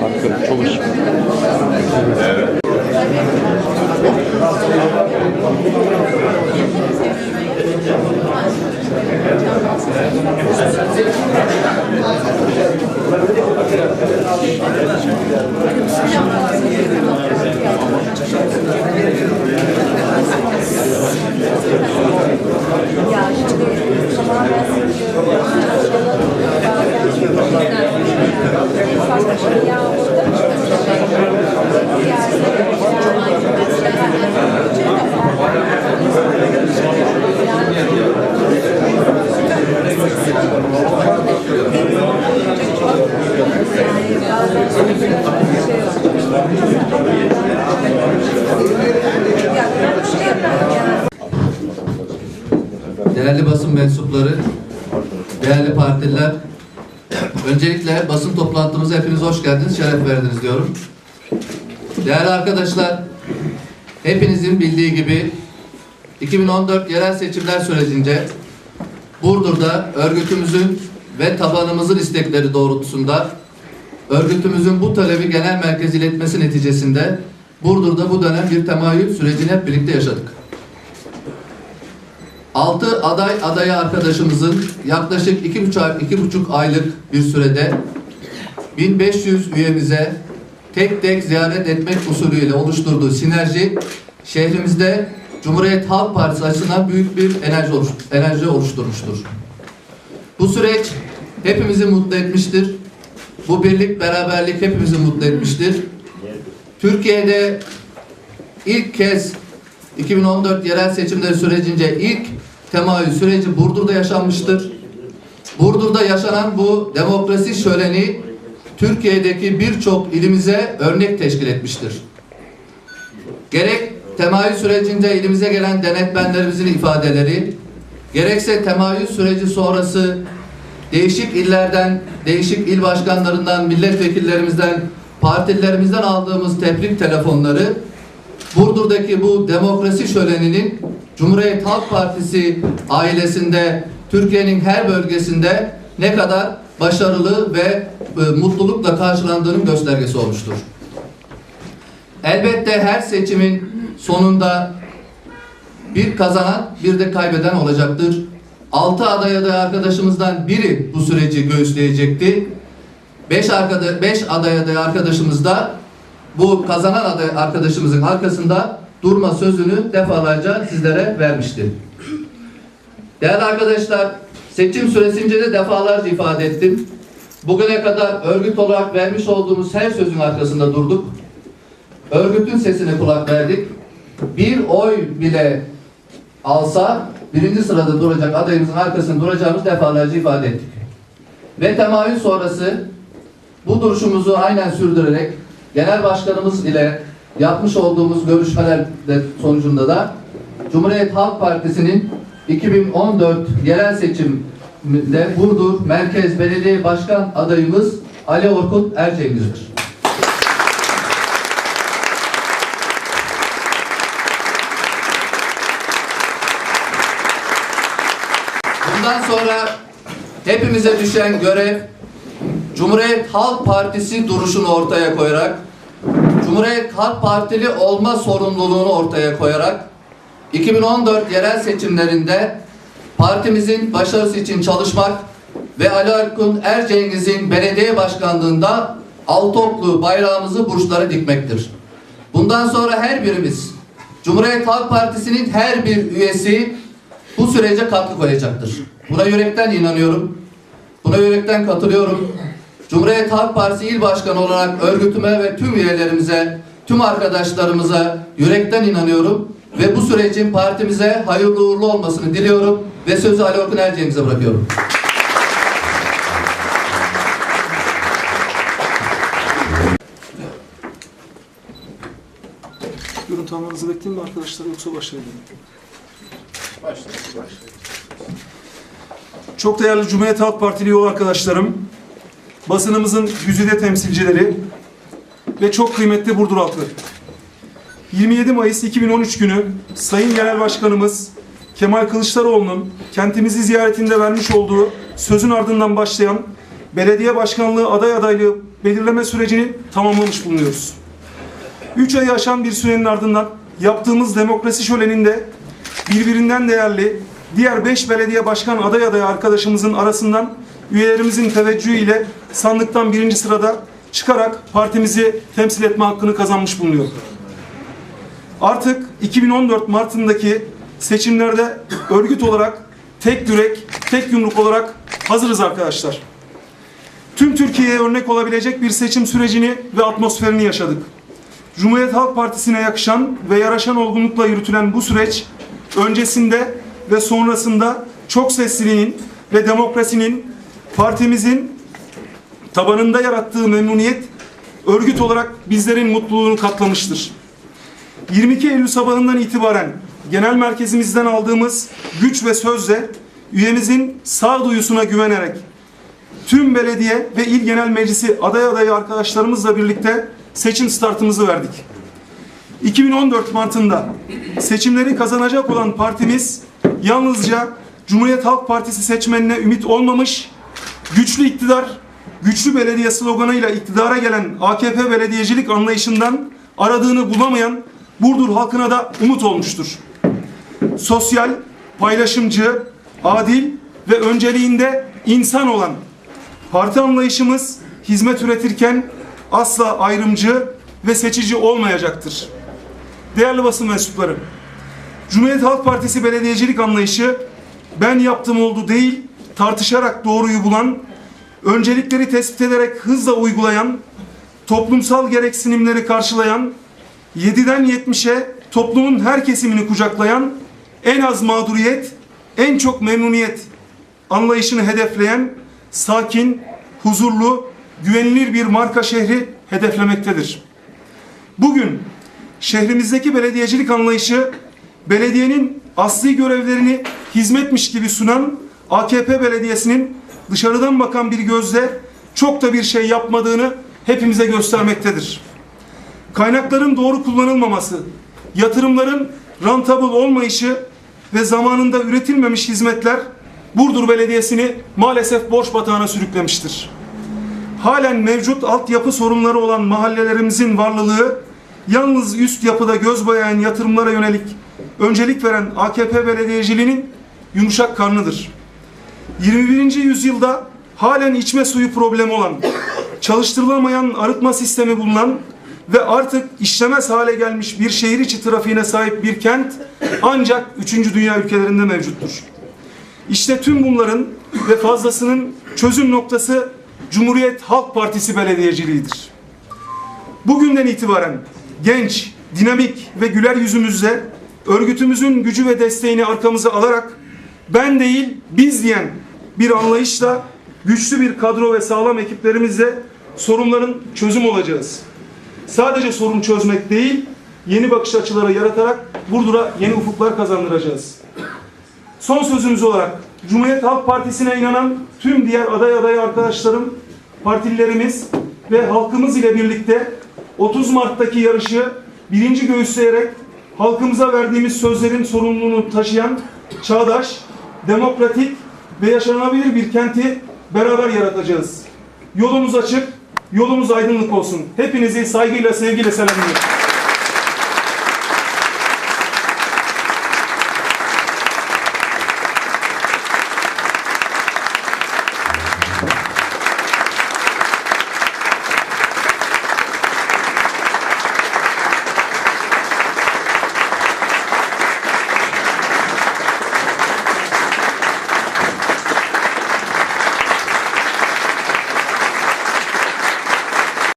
Hakkım çok iş. Ya Değerli basın mensupları, değerli partililer, öncelikle basın toplantımıza hepiniz hoş geldiniz, şeref verdiniz diyorum. Değerli arkadaşlar, hepinizin bildiği gibi 2014 yerel seçimler sürecince Burdur'da örgütümüzün ve tabanımızın istekleri doğrultusunda örgütümüzün bu talebi genel merkez iletmesi neticesinde Burdur'da bu dönem bir temayül sürecini hep birlikte yaşadık. 6 aday adayı arkadaşımızın yaklaşık iki buçuk, iki buçuk aylık bir sürede 1500 üyemize tek tek ziyaret etmek usulüyle oluşturduğu sinerji şehrimizde Cumhuriyet Halk Partisi açısından büyük bir enerji, oluş, enerji oluşturmuştur. Bu süreç hepimizi mutlu etmiştir. Bu birlik, beraberlik hepimizi mutlu etmiştir. Türkiye'de ilk kez 2014 yerel seçimleri sürecince ilk temayül süreci Burdur'da yaşanmıştır. Burdur'da yaşanan bu demokrasi şöleni Türkiye'deki birçok ilimize örnek teşkil etmiştir. Gerek temayül sürecinde ilimize gelen denetmenlerimizin ifadeleri, gerekse temayül süreci sonrası değişik illerden, değişik il başkanlarından, milletvekillerimizden, partilerimizden aldığımız tebrik telefonları Burdur'daki bu demokrasi şöleninin Cumhuriyet Halk Partisi ailesinde Türkiye'nin her bölgesinde ne kadar başarılı ve e, mutlulukla karşılandığının göstergesi olmuştur. Elbette her seçimin sonunda bir kazanan bir de kaybeden olacaktır. Altı aday aday arkadaşımızdan biri bu süreci göğüsleyecekti. Beş, arkada, beş aday aday arkadaşımız da bu kazanan aday arkadaşımızın arkasında durma sözünü defalarca sizlere vermişti. Değerli arkadaşlar, seçim süresince de defalarca ifade ettim. Bugüne kadar örgüt olarak vermiş olduğumuz her sözün arkasında durduk. Örgütün sesine kulak verdik. Bir oy bile alsa birinci sırada duracak adayımızın arkasında duracağımız defalarca ifade ettik. Ve temayül sonrası bu duruşumuzu aynen sürdürerek genel başkanımız ile yapmış olduğumuz görüşmeler sonucunda da Cumhuriyet Halk Partisi'nin 2014 yerel seçimde Burdur Merkez Belediye Başkan adayımız Ali Orkut Ercengiz'dir. Bundan sonra hepimize düşen görev Cumhuriyet Halk Partisi duruşunu ortaya koyarak Cumhuriyet Halk Partili olma sorumluluğunu ortaya koyarak 2014 yerel seçimlerinde partimizin başarısı için çalışmak ve Ali Arkun Ercengiz'in belediye başkanlığında Altoklu bayrağımızı burçlara dikmektir. Bundan sonra her birimiz Cumhuriyet Halk Partisi'nin her bir üyesi bu sürece katkı koyacaktır. Buna yürekten inanıyorum. Buna yürekten katılıyorum. Cumhuriyet Halk Partisi İl Başkanı olarak örgütüme ve tüm üyelerimize, tüm arkadaşlarımıza yürekten inanıyorum ve bu sürecin partimize hayırlı uğurlu olmasını diliyorum ve sözü Ali Orkun Erciyes'e bırakıyorum. Görüntü almanızı bekleyeyim mi arkadaşlar yoksa başlayalım. Çok değerli Cumhuriyet Halk Partili yol arkadaşlarım, basınımızın güzide temsilcileri ve çok kıymetli Burdur halkı. 27 Mayıs 2013 günü Sayın Genel Başkanımız Kemal Kılıçdaroğlu'nun kentimizi ziyaretinde vermiş olduğu sözün ardından başlayan belediye başkanlığı aday adaylığı belirleme sürecini tamamlamış bulunuyoruz. 3 ayı aşan bir sürenin ardından yaptığımız demokrasi şöleninde birbirinden değerli diğer 5 belediye başkan aday adayı arkadaşımızın arasından üyelerimizin teveccühüyle sandıktan birinci sırada çıkarak partimizi temsil etme hakkını kazanmış bulunuyor. Artık 2014 Mart'ındaki seçimlerde örgüt olarak tek yürek, tek yumruk olarak hazırız arkadaşlar. Tüm Türkiye'ye örnek olabilecek bir seçim sürecini ve atmosferini yaşadık. Cumhuriyet Halk Partisi'ne yakışan ve yaraşan olgunlukla yürütülen bu süreç öncesinde ve sonrasında çok sesliliğin ve demokrasinin partimizin tabanında yarattığı memnuniyet örgüt olarak bizlerin mutluluğunu katlamıştır. 22 Eylül sabahından itibaren genel merkezimizden aldığımız güç ve sözle üyemizin sağduyusuna güvenerek tüm belediye ve il genel meclisi aday adayı arkadaşlarımızla birlikte seçim startımızı verdik. 2014 Mart'ında seçimleri kazanacak olan partimiz yalnızca Cumhuriyet Halk Partisi seçmenine ümit olmamış, güçlü iktidar, güçlü belediye sloganıyla iktidara gelen AKP belediyecilik anlayışından aradığını bulamayan Burdur halkına da umut olmuştur. Sosyal, paylaşımcı, adil ve önceliğinde insan olan Parti anlayışımız hizmet üretirken asla ayrımcı ve seçici olmayacaktır. Değerli basın mensupları, Cumhuriyet Halk Partisi belediyecilik anlayışı ben yaptım oldu değil, tartışarak doğruyu bulan, öncelikleri tespit ederek hızla uygulayan, toplumsal gereksinimleri karşılayan, 7'den 70'e toplumun her kesimini kucaklayan, en az mağduriyet, en çok memnuniyet anlayışını hedefleyen sakin, huzurlu, güvenilir bir marka şehri hedeflemektedir. Bugün şehrimizdeki belediyecilik anlayışı belediyenin asli görevlerini hizmetmiş gibi sunan AKP belediyesinin dışarıdan bakan bir gözle çok da bir şey yapmadığını hepimize göstermektedir. Kaynakların doğru kullanılmaması, yatırımların rentable olmayışı ve zamanında üretilmemiş hizmetler Burdur Belediyesi'ni maalesef borç batağına sürüklemiştir. Halen mevcut altyapı sorunları olan mahallelerimizin varlılığı yalnız üst yapıda göz boyayan yatırımlara yönelik öncelik veren AKP belediyeciliğinin yumuşak karnıdır. 21. yüzyılda halen içme suyu problemi olan, çalıştırılamayan arıtma sistemi bulunan ve artık işlemez hale gelmiş bir şehir içi trafiğine sahip bir kent ancak 3. dünya ülkelerinde mevcuttur. İşte tüm bunların ve fazlasının çözüm noktası Cumhuriyet Halk Partisi belediyeciliğidir. Bugünden itibaren genç, dinamik ve güler yüzümüzle örgütümüzün gücü ve desteğini arkamıza alarak ben değil biz diyen bir anlayışla güçlü bir kadro ve sağlam ekiplerimizle sorunların çözüm olacağız. Sadece sorun çözmek değil, yeni bakış açıları yaratarak Burdur'a yeni ufuklar kazandıracağız. Son sözümüz olarak Cumhuriyet Halk Partisi'ne inanan tüm diğer aday aday arkadaşlarım, partililerimiz ve halkımız ile birlikte 30 Mart'taki yarışı birinci göğüsleyerek halkımıza verdiğimiz sözlerin sorumluluğunu taşıyan çağdaş, demokratik ve yaşanabilir bir kenti beraber yaratacağız. Yolumuz açık, yolumuz aydınlık olsun. Hepinizi saygıyla, sevgiyle selamlıyorum.